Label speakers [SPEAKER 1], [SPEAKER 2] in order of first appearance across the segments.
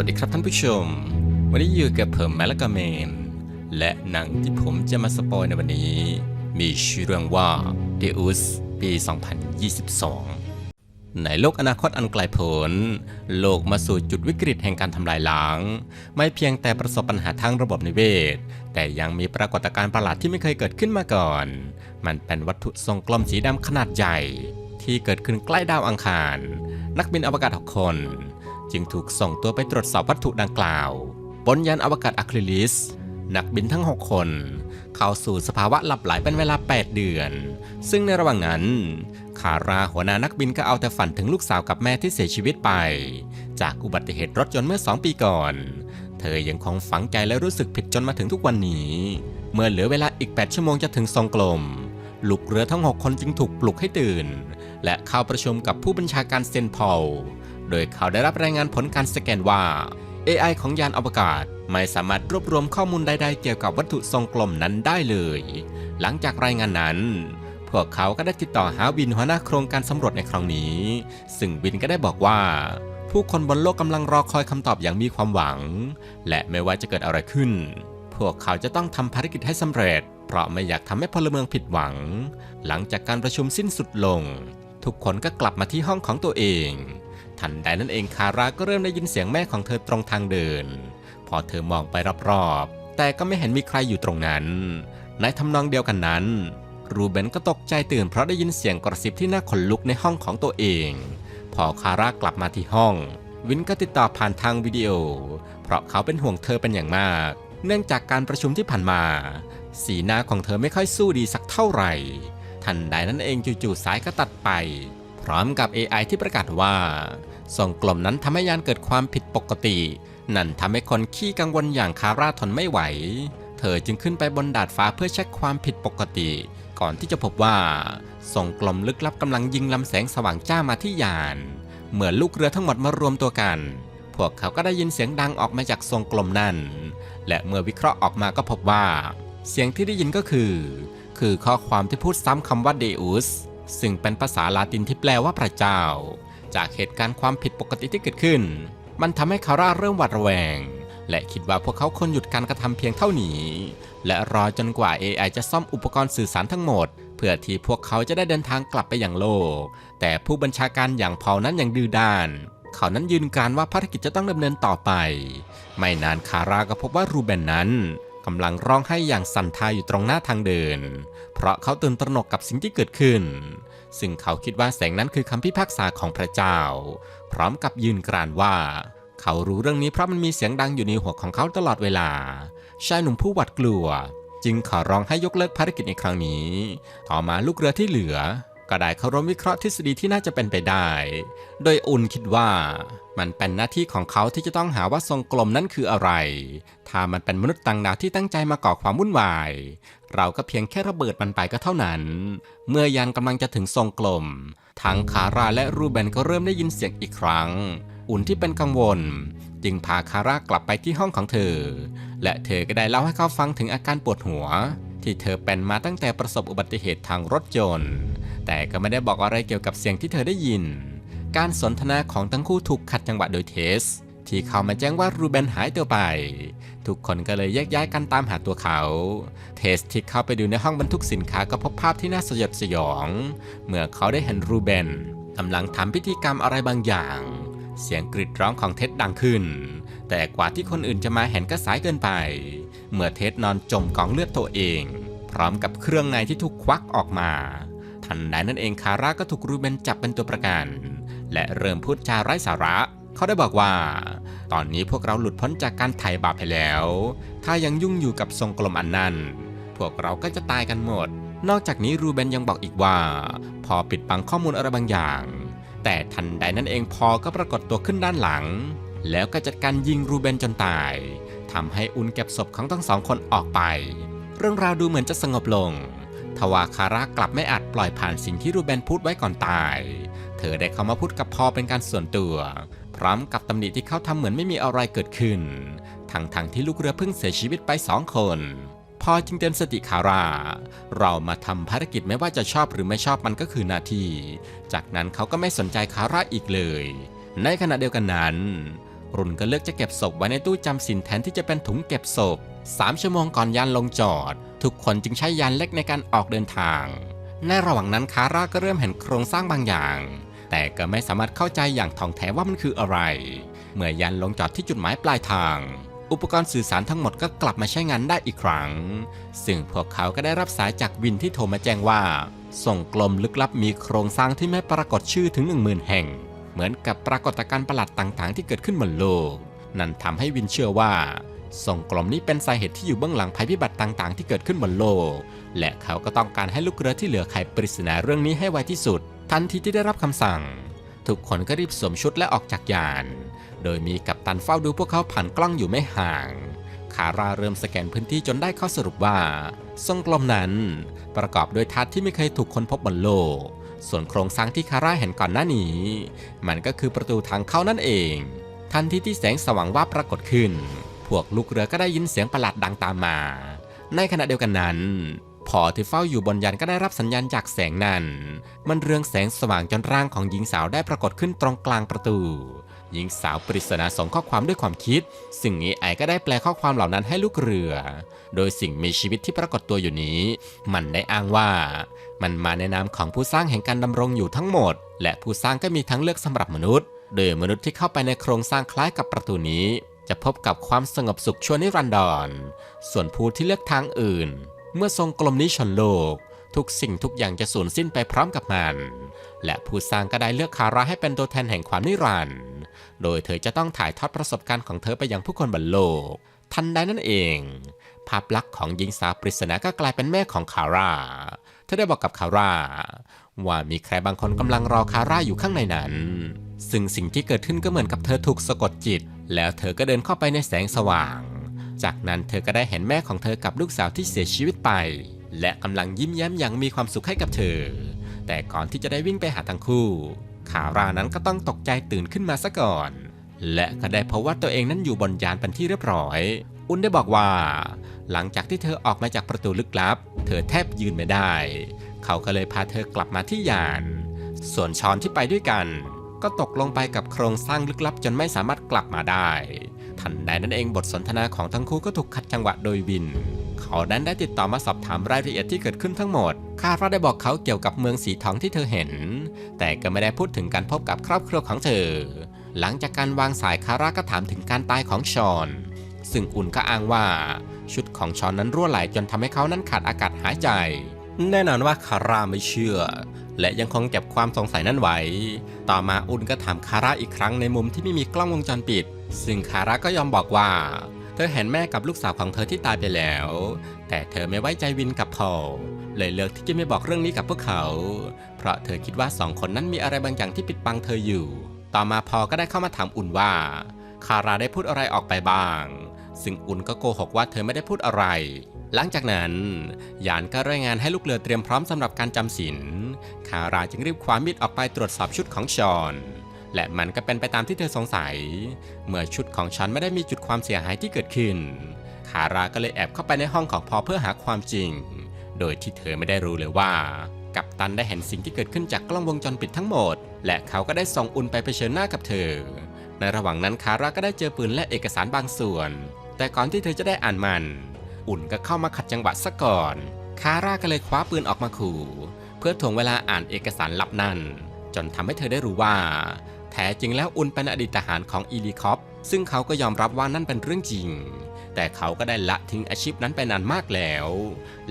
[SPEAKER 1] วัสดีครับท่านผู้ชม วันนี้อยู่กับผมแมลกาเมน และหนังที่ผมจะมาสปอยในวันนี้ มีชื่อเรื่องว่า Deus ปี 2022 ในโลกอนาคตอันไกลโพ้นโลกมาสู่จุดวิกฤตแห่งการทำลายล้าง ไม่เพียงแต่ประสบปัญหาทางระบบนิเวศ แต่ยังมีปรากฏการณ์ประหลาดที่ไม่เคยเกิดขึ้นมาก่อน มันเป็นวัตถุทรงกลมสีดำขนาดใหญ่ ที่เกิดขึ้นใกล้ดาวอังคาร นักบินอวกาศหกคน จึงถูกส่งตัวไปตรวจสอบวัตถุดังกล่าวบนยานอวกาศอะคริลิส นักบินทั้ง 6 คน เข้าสู่สภาวะหลับไหลเป็นเวลา 8 เดือน ซึ่งในระหว่างนั้น คาราหัวหน้านักบินก็เอาแต่ฝันถึงลูกสาวกับแม่ที่เสียชีวิตไป จากอุบัติเหตุรถยนต์เมื่อ 2 ปีก่อน เธอยังคงฝังใจและรู้สึกผิดจนมาถึงทุกวันนี้ เมื่อเหลือเวลาอีก 8 ชั่วโมงจะถึงทรงกลม ลูกเรือทั้ง 6 คนจึงถูกปลุกให้ตื่น และเข้าประชุมกับผู้บัญชาการเซนพอล โดยเขาได้รับรายงานผลการสแกนว่า AI ของยานอวกาศไม่สามารถรวบรวมข้อมูลใด ๆ เกี่ยวกับวัตถุทรงกลมนั้นได้เลย หลังจากรายงานนั้น พวกเขาก็ได้ติดต่อหาวินหัวหน้าโครงการสำรวจในครั้งนี้ ซึ่งวินก็ได้บอกว่า ผู้คนบนโลกกำลังรอคอยคำตอบอย่างมีความหวัง และไม่ว่าจะเกิดอะไรขึ้น พวกเขาจะต้องทำภารกิจให้สำเร็จ เพราะไม่อยากทำให้พลเมืองผิดหวัง หลังจากการประชุมสิ้นสุดลง ทุกคนก็กลับมาที่ห้องของตัวเอง ทันใดนั้นเองคาราก็เริ่มได้ยินเสียงแม่ของเธอตรงทางเดิน พอเธอมองไปรอบๆ แต่ก็ไม่เห็นมีใครอยู่ตรงนั้น ในทำนองเดียวกันนั้น รูเบนก็ตกใจตื่นเพราะได้ยินเสียงกระซิบที่น่าขนลุกในห้องของตัวเอง พอคารากลับมาที่ห้อง วินก็ติดต่อผ่านทางวิดีโอ เพราะเขาเป็นห่วงเธอเป็นอย่างมาก เนื่องจากการประชุมที่ผ่านมา สีหน้าของเธอไม่ค่อยสู้ดีสักเท่าไหร่ ทันใดนั้นเองจู่ๆสายก็ตัดไป พร้อมกับ AI ที่ประกาศว่า ส่งกลมนั้นทำให้ยานเกิดความผิดปกติ นั่นทำให้คนขี้กังวลอย่างคาร่าทนไม่ไหว เธอจึงขึ้นไปบนดาดฟ้าเพื่อเช็คความผิดปกติ ก่อนที่จะพบว่า ส่งกลมลึกลับกำลังยิงลำแสงสว่างจ้ามาที่ยานเมื่อลูกเรือทั้งหมดมารวมตัวกัน พวกเขาก็ได้ยินเสียงดังออกมาจากทรงกลมนั่นและเมื่อวิเคราะห์ออกมาก็พบว่า เสียงที่ได้ยินก็คือ คือข้อความที่พูดซ้ำคำว่าเดอุส ซึ่งเป็นภาษาลาตินที่แปลว่าพระเจ้า จากเหตุการณ์ความผิดปกติที่เกิดขึ้น มันทำให้คาร่าเริ่มหวาดระแวง และคิดว่าพวกเขาควรหยุดการกระทำเพียงเท่านี้ และรอจนกว่า AI จะซ่อมอุปกรณ์สื่อสารทั้งหมด เพื่อที่พวกเขาจะได้เดินทางกลับไปอยังโลก แต่ผู้บัญชาการอย่างพอนั้นยังดื้อด้านเขานั้นยืนการว่าภารกิจจะต้องดำเนินต่อไป ไม่นานคาร่าก็พบว่ารูเบนนั้น กำลังร้องไห้อย่างสั่นทายอยู่ตรงหน้าทางเดิน เพราะเขาตื่นตระหนกกับสิ่งที่เกิดขึ้น ซึ่งเขาคิดว่าแสงนั้นคือคำพิพากษาของพระเจ้า พร้อมกับยืนกรานว่า เขารู้เรื่องนี้เพราะมันมีเสียงดังอยู่ในหัวของเขาตลอดเวลา ชายหนุ่มผู้หวาดกลัว จึงขอร้องให้ยกเลิกภารกิจในครั้งนี้ ต่อมาลูกเรือที่เหลือ ก็ได้เคารพวิเคราะห์ทฤษฎีที่น่าจะเป็นไปได้ โดยอุนคิดว่ามันเป็นหน้าที่ของเขาที่จะต้องหาว่าทรงกลมนั้นคืออะไร ถ้ามันเป็นมนุษย์ต่างดาวที่ตั้งใจมาก่อความวุ่นวาย เราก็เพียงแค่ระเบิดมันไปก็เท่านั้น เมื่อยานกำลังจะถึงทรงกลม ทั้งคาราและรูเบนก็เริ่มได้ยินเสียงอีกครั้ง อุ่นที่เป็นกังวล จึงพาคารากลับไปที่ห้องของเธอ และเธอก็ได้เล่าให้เขาฟังถึงอาการปวดหัว ที่เธอเป็นมาตั้งแต่ประสบอุบัติเหตุทางรถยนต์ แต่ก็ไม่ได้บอกอะไรเกี่ยวกับเสียงที่เธอได้ยิน การสนทนาของทั้งคู่ถูกขัดจังหวะโดยเทส ที่เขามาแจ้งว่ารูเบนหายตัวไป ทุกคนก็เลยแยกย้ายกันตามหาตัวเขา เทสที่เข้าไปดูในห้องบรรทุกสินค้าก็พบภาพที่น่าสยดสยอง เมื่อเขาได้เห็นรูเบนกำลังทำพิธีกรรมอะไรบางอย่าง เสียงกรีดร้องของเท็ดดังขึ้น แต่กว่าที่คนอื่นจะมาเห็นก็สายเกินไป เมื่อเท็ดนอนจมกองเลือดตัวเอง พร้อมกับเครื่องในที่ถูกควักออกมา ทันใดนั้นเองคาร่าก็ถูกรูเบนจับเป็นตัวประกัน และเริ่มพูดจาไร้สาระ เขาได้บอกว่า ตอนนี้พวกเราหลุดพ้นจากการไถ่บาปไปแล้ว ถ้ายังยุ่งอยู่กับทรงกลมอันนั้น พวกเราก็จะตายกันหมด นอกจากนี้รูเบนยังบอกอีกว่า พอปิดบังข้อมูลอะไรบางอย่าง แต่ทันใดนั้นเองพอก็ปรากฏตัวขึ้นด้านหลัง แล้วก็จัดการยิงรูเบนจนตาย ทำให้อุนเก็บศพของทั้งสองคนออกไป เรื่องราวดูเหมือนจะสงบลง ทว่าคาร่ากลับไม่อาจปล่อยผ่านสิ่งที่รูเบนพูดไว้ก่อนตาย เธอได้เข้ามาพูดกับพอเป็นการส่วนตัว พร้อมกับตำหนิที่เขาทำเหมือนไม่มีอะไรเกิดขึ้น ทั้งๆทที่ลูกเรือเพิ่งเสียชีวิตไปสองคนพอจึงเตือนสติคาร่าเรามาทำภารกิจไม่ว่าจะชอบหรือไม่ชอบมันก็คือหน้าที่ จากนั้นเขาก็ไม่สนใจคาร่าอีกเลย ในขณะเดียวกันนั้น รุ่นก็เลือกจะเก็บศพไว้ในตู้จำสินแทนที่จะเป็นถุงเก็บศพ 3 ชั่วโมงก่อนยานลงจอด ทุกคนจึงใช้ยานเล็กในการออกเดินทาง ในระหว่างนั้นคาร่าก็เริ่มเห็นโครงสร้างบางอย่าง แต่ก็ไม่สามารถเข้าใจอย่างท่องแท้ว่ามันคืออะไร เมื่อยันลงจอดที่จุดหมายปลายทาง อุปกรณ์สื่อสารทั้งหมดก็กลับมาใช้งานได้อีกครั้ง ซึ่งพวกเขาก็ได้รับสายจากวินที่โทรมาแจ้งว่า ส่งกลมลึกลับมีโครงสร้างที่ไม่ปรากฏชื่อถึง 10,000 แห่ง เหมือนกับปรากฏการณ์ประหลาดต่างๆ ที่เกิดขึ้นบนโลก นั่นทำให้วินเชื่อว่าส่งกลมนี้เป็นสาเหตุที่อยู่เบื้องหลังภัยพิบัติต่างๆ ที่เกิดขึ้นบนโลก และเขาก็ต้องการให้ลูกเรือที่เหลือไขปริศนาเรื่องนี้ให้ไวที่สุด ทันทีที่ได้รับคำสั่ง ทุกคนก็รีบสวมชุดและออกจากยาน โดยมีกัปตันเฝ้าดูพวกเขาผ่านกล้องอยู่ไม่ห่าง คาราเริ่มสแกนพื้นที่จนได้ข้อสรุปว่า ทรงกลมนั้น ประกอบด้วยทัศน์ที่ไม่เคยถูกค้นพบบนโลก ส่วนโครงสร้างที่คาร่าเห็นก่อนหน้านี้ มันก็คือประตูทางเข้านั่นเอง ทันทีที่แสงสว่างว่าปรากฏขึ้น พวกลูกเรือก็ได้ยินเสียงประหลาดดังตามมา ในขณะเดียวกันนั้นพอที่เฝ้าอยู่บนยันก็ได้รับสัญญาณจากแสงนั้น มันเรืองแสงสว่างจนร่างของหญิงสาวได้ปรากฏขึ้นตรงกลางประตู หญิงสาวปริศนาส่งข้อความด้วยความคิดสิ่งนี้ไอก็ได้แปลข้อความเหล่านั้นให้ลูกเรือ โดยสิ่งมีชีวิตที่ปรากฏตัวอยู่นี้ มันได้อ้างว่า มันมาในนามของผู้สร้างแห่งการดำรงอยู่ทั้งหมด และผู้สร้างก็มีทั้งเลือกสำหรับมนุษย์ โดยมนุษย์ที่เข้าไปในโครงสร้างคล้ายกับประตูนี้ จะพบกับความสงบสุขชั่วนิรันดร ส่วนผู้ที่เลือกทางอื่น เมื่อทรงกลมนี้ชนโลกทุกสิ่งทุกอย่างจะสูญสิ้นไปพร้อมกับมัน และผู้สร้างก็ได้เลือกคาราให้เป็นตัวแทนแห่งความนิรันดร์ โดยเธอจะต้องถ่ายทอดประสบการณ์ของเธอไปยังผู้คนบนโลก ทันใดนั่นเอง ภาพลักษณ์ของหญิงสาวปริศนาก็กลายเป็นแม่ของคาร่า เธอได้บอกกับคาร่าว่ามีใครบางคนกำลังรอคาร่าอยู่ข้างในนั้น ซึ่งสิ่งที่เกิดขึ้นก็เหมือนกับเธอถูกสะกดจิต แล้วเธอก็เดินเข้าไปในแสงสว่าง จากนั้นเธอก็ได้เห็นแม่ของเธอกับลูกสาวที่เสียชีวิตไป และกำลังยิ้มแย้มอย่างมีความสุขให้กับเธอ แต่ก่อนที่จะได้วิ่งไปหาทั้งคู่ารานั้นก็ต้องตกใจตื่นขึ้นมาซะก่อน และก็ได้พบว่าตัวเองนั้นอยู่บนยานเป็นที่เรียบร้อย อุนได้บอกว่า หลังจากที่เธอออกมาจากประตูลึกลับ เธอแทบยืนไม่ได้ เขาก็เลยพาเธอกลับมาที่ยาน ส่วนชอนที่ไปด้วยกัน ก็ตกลงไปกับโครงสร้างลึกลับจนไม่สามารถกลับมาได้ ทันใดนั้นเองบทสนทนาของทั้งคู่ก็ถูกขัดจังหวะโดยวิน เขานั้นได้ติดต่อมาสอบถามรายละเอียดที่เกิดขึ้นทั้งหมดคาดว่าได้บอกเขาเกี่ยวกับเมืองสีทองที่เธอเห็น แต่ก็ไม่ได้พูดถึงการพบกับครอบครัวของเธอ หลังจากการวางสายคาร่าก็ถามถึงการตายของชอน ซึ่งอุ่นก็อ้างว่าชุดของชอนนั้นรั่วไหลจนทำให้เขานั้นขาดอากาศหายใจ แน่นอนว่าคาร่าไม่เชื่อ และยังคงเก็บความสงสัยนั้นไว้ ต่อมาอุ่นก็ถามคาร่าอีกครั้งในมุมที่ไม่มีกล้องวงจรปิด ซึ่งคาร่าก็ยอมบอกว่า เธอเห็นแม่กับลูกสาวของเธอที่ตายไปแล้ว แต่เธอไม่ไว้ใจวินกับพอลเลยเลือกที่จะไม่บอกเรื่องนี้กับพวกเขา เพราะเธอคิดว่าสองคนนั้นมีอะไรบางอย่างที่ปิดบังเธออยู่ ต่อมาพอก็ได้เข้ามาถามอุ่นว่า คาราได้พูดอะไรออกไปบ้าง ซึ่งอุ่นก็โกหกว่าเธอไม่ได้พูดอะไร หลังจากนั้นยานก็รายงานให้ลูกเรือเตรียมพร้อมสำหรับการจำศีลคาราจึงรีบคว้ามีดออกไปตรวจสอบชุดของชอน และมันก็เป็นไปตามที่เธอสงสัย เมื่อชุดของฉันไม่ได้มีจุดความเสียหายที่เกิดขึ้น คาราก็เลยแอบเข้าไปในห้องของพอเพื่อหาความจริง โดยที่เธอไม่ได้รู้เลยว่า กัปตันได้เห็นสิ่งที่เกิดขึ้นจากกล้องวงจรปิดทั้งหมด และเขาก็ได้ส่งอุ่นไปเผชิญหน้ากับเธอ ในระหว่างนั้นคาราก็ได้เจอปืนและเอกสารบางส่วน แต่ก่อนที่เธอจะได้อ่านมัน อุ่นก็เข้ามาขัดจังหวะซะก่อน คาร่าก็เลยคว้าปืนออกมาขู่ เพื่อถ่วงเวลาอ่านเอกสารลับนั่น จนทำให้เธอได้รู้ว่า แท้จริงแล้วอุนเป็นอดีตทหารของอีลีคอปซึ่งเขาก็ยอมรับว่านั่นเป็นเรื่องจริง แต่เขาก็ได้ละทิ้งอาชีพนั้นไปนานมากแล้ว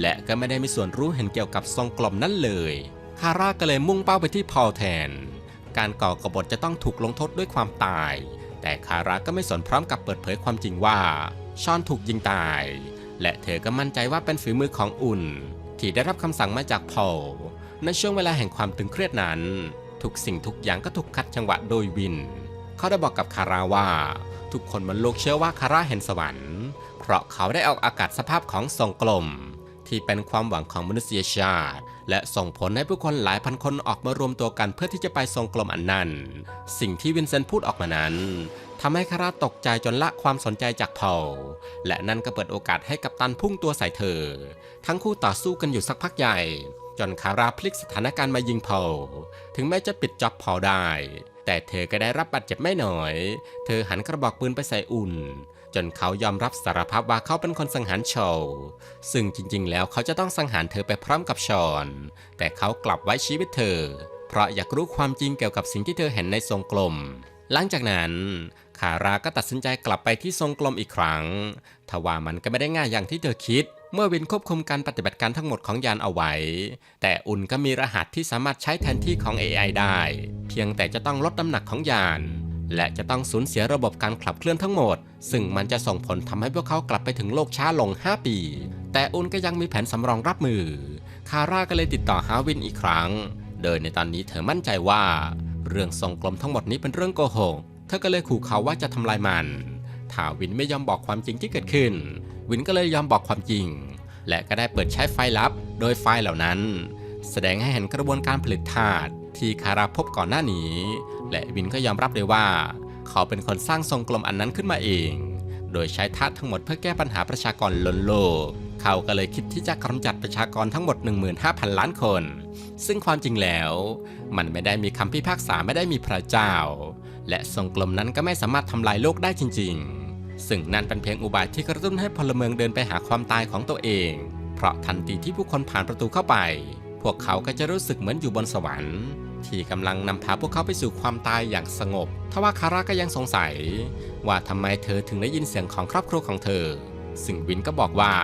[SPEAKER 1] และก็ไม่ได้มีส่วนรู้เห็นเกี่ยวกับทรงกลมนั้นเลยคาร่าก็เลยมุ่งเป้าไปที่พอลแทน การก่อกบฏจะต้องถูกลงโทษด้วยความตาย แต่คาร่าก็ไม่สนพร้อมกับเปิดเผยความจริงว่าชอนถูกยิงตาย และเธอก็มั่นใจว่าเป็นฝีมือของอุ่น ที่ได้รับคำสั่งมาจากพอลในช่วงเวลาแห่งความตึงเครียดนั้น ทุกสิ่งทุกอย่างก็ถูกคัดจังหวะโดยวิน เขาได้บอกกับคาราว่า ทุกคนบนโลกเชื่อว่าคาร่าเห็นสวรรค์ เพราะเขาได้ออกอากาศสภาพของทรงกลม ที่เป็นความหวังของมนุษยชาติ และส่งผลให้ผู้คนหลายพันคนออกมารวมตัวกันเพื่อที่จะไปทรงกลมอันนั้น สิ่งที่วินเซนต์พูดออกมานั้นทำให้คาร่าตกใจจนละความสนใจจากพอลและนั่นก็เปิดโอกาสให้กัปตันพุ่งตัวใส่เธอ ทั้งคู่ต่อสู้กันอยู่สักพักใหญ่ จนคาราพลิกสถานการณ์มายิงพอลถึงแม้จะปิดจ็อบพอลได้ แต่เธอก็ได้รับบาดเจ็บไม่น้อย เธอหันกระบอกปืนไปใส่อุ่น จนเขายอมรับสารภาพว่าเขาเป็นคนสังหารชาวซึ่งจริงๆ แล้วเขาจะต้องสังหารเธอไปพร้อมกับชอน แต่เขากลับไว้ชีวิตเธอ เพราะอยากรู้ความจริงเกี่ยวกับสิ่งที่เธอเห็นในทรงกลมหลังจากนั้น คาราก็ตัดสินใจกลับไปที่ทรงกลมอีกครั้ง ทว่ามันก็ไม่ได้ง่ายอย่างที่เธอคิด เมื่อวินควบคุมการปฏิบัติการทั้งหมดของยานเอาไว้ แต่อุ่นก็มีรหัสที่สามารถใช้แทนที่ของ AI ได้ เพียงแต่จะต้องลดน้ำหนักของยาน และจะต้องสูญเสียระบบการขับเคลื่อนทั้งหมด ซึ่งมันจะส่งผลทำให้พวกเขากลับไปถึงโลกช้าลง 5 ปี แต่อุ่นก็ยังมีแผนสำรองรับมือ คาร่าก็เลยติดต่อหาวินอีกครั้ง โดยในตอนนี้เธอมั่นใจว่า เรื่องทรงกลมทั้งหมดนี้เป็นเรื่องโกหก เธอก็เลยขู่เขาว่าจะทำลายมัน ถ้าวินไม่ยอมบอกความจริงที่เกิดขึ้น วินก็เลยยอมบอกความจริง และก็ได้เปิดใช้ไฟล์ลับ โดยไฟล์เหล่านั้น แสดงให้เห็นกระบวนการผลิตธาตุที่คาราพบก่อนหน้านี้ และวินก็ยอมรับเลยว่า เขาเป็นคนสร้างทรงกลมอันนั้นขึ้นมาเอง โดยใช้ธาตุทั้งหมดเพื่อแก้ปัญหาประชากรล้นโลก เขาก็เลยคิดที่จะกำจัดประชากรทั้งหมด 15,000 ล้านคน ซึ่งความจริงแล้ว มันไม่ได้มีคำพิพากษาไม่ได้มีพระเจ้า และทรงกลมนั้นก็ไม่สามารถทำลายโลกได้จริง ๆ ซึ่งนั่นเป็นเพียงอุบายที่กระตุ้นให้พลเมืองเดินไปหาความตายของตัวเอง เพราะทันทีที่ผู้คนผ่านประตูเข้าไป พวกเขาก็จะรู้สึกเหมือนอยู่บนสวรรค์ ที่กำลังนำพาพวกเขาไปสู่ความตายอย่างสงบ ทว่าคาร่าก็ยังสงสัย ว่าทำไมเธอถึงได้ยินเสียงของครอบครัวของเธอ ซึ่งวินก็บอกว่า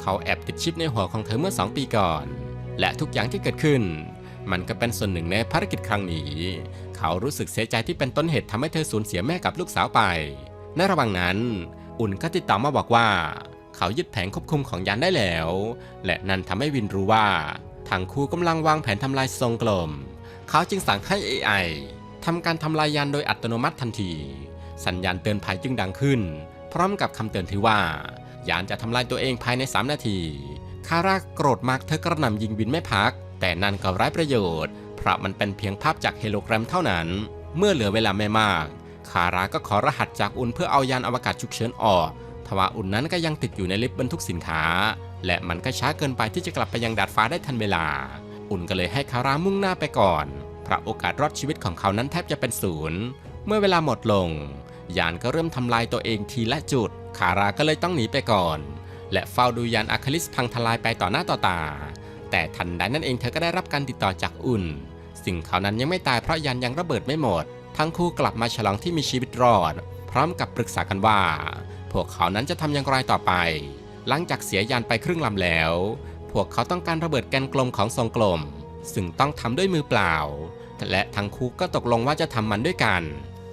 [SPEAKER 1] เขาแอบติดชิปในหัวของเธอเมื่อ 2 ปีก่อน และทุกอย่างที่เกิดขึ้น มันก็เป็นส่วนหนึ่งในภารกิจครั้งนี้ เขารู้สึกเสียใจที่เป็นต้นเหตุทำให้เธอสูญเสียแม่กับลูกสาวไป ในระหว่างนั้น อุ่นก็ติดต่อมาบอกว่า เขายึดแผงควบคุมของยานได้แล้ว และนั่นทำให้วินรู้ว่าทั้งคู่กำลังวางแผนทำลายทรงกลม เขาจึงสั่งให้ AI ทำการทำลายยานโดยอัตโนมัติทันที สัญญาณเตือนภัยจึงดังขึ้น พร้อมกับคำเตือนที่ว่า ยานจะทำลายตัวเองภายใน 3 นาทีคาร่าโกรธมากเธอกระหน่ำยิงวินไม่พัก แต่นั่นก็ไร้ประโยชน์ เพราะมันเป็นเพียงภาพจากเฮโลแกรมเท่านั้น เมื่อเหลือเวลาไม่มาก คาราก็ขอรหัสจากอุ่นเพื่อเอายานอวกาศฉุกเฉินออก ทว่าอุ่นนั้นก็ยังติดอยู่ในลิฟต์บรรทุกสินค้า และมันก็ช้าเกินไปที่จะกลับไปยังดาดฟ้าได้ทันเวลา อุ่นก็เลยให้คารามุ่งหน้าไปก่อน เพราะโอกาสรอดชีวิตของเขานั้นแทบจะเป็นศูนย์เมื่อเวลาหมดลง ยานก็เริ่มทำลายตัวเองทีละจุด คาราก็เลยต้องหนีไปก่อน และเฝ้าดูยานอาคาลิสพังทลายไปต่อหน้าต่อตา แต่ทันใดนั้นเองเธอก็ได้รับการติดต่อจากอุ่น สิ่งเขานั้นยังไม่ตายเพราะยานยังระเบิดไม่หมด ทั้งคู่กลับมาฉลองที่มีชีวิตรอด พร้อมกับปรึกษากันว่า พวกเขานั้นจะทำอย่างไรต่อไป หลังจากเสียยานไปครึ่งลำแล้ว พวกเขาต้องการระเบิดแกนกลมของทรงกลม ซึ่งต้องทำด้วยมือเปล่า และทั้งคู่ก็ตกลงว่าจะทำมันด้วยกัน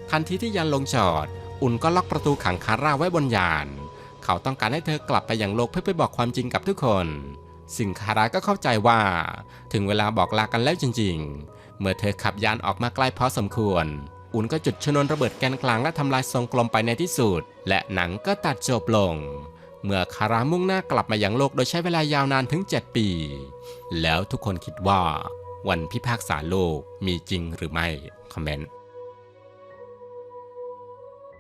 [SPEAKER 1] ทันทีที่ยานลงจอด อุ่นก็ล็อกประตูขังคาร่าไว้บนยาน เขาต้องการให้เธอกลับไปยังโลกเพื่อไปบอกความจริงกับทุกคนสิ่งคาร่าก็เข้าใจว่า ถึงเวลาบอกลากันแล้วจริงๆ เมื่อเธอขับยานออกมาใกล้พอสมควร อุ่นก็จุดชนวนระเบิดแกนกลางและทำลายทรงกลมไปในที่สุด และหนังก็ตัดจบลง เมื่อคารามุ่งหน้ากลับมายังโลกโดยใช้เวลายาวนานถึง 7 ปี แล้วทุกคนคิดว่า วันพิพากษาโลกมีจริงหรือไม่ คอมเมนต์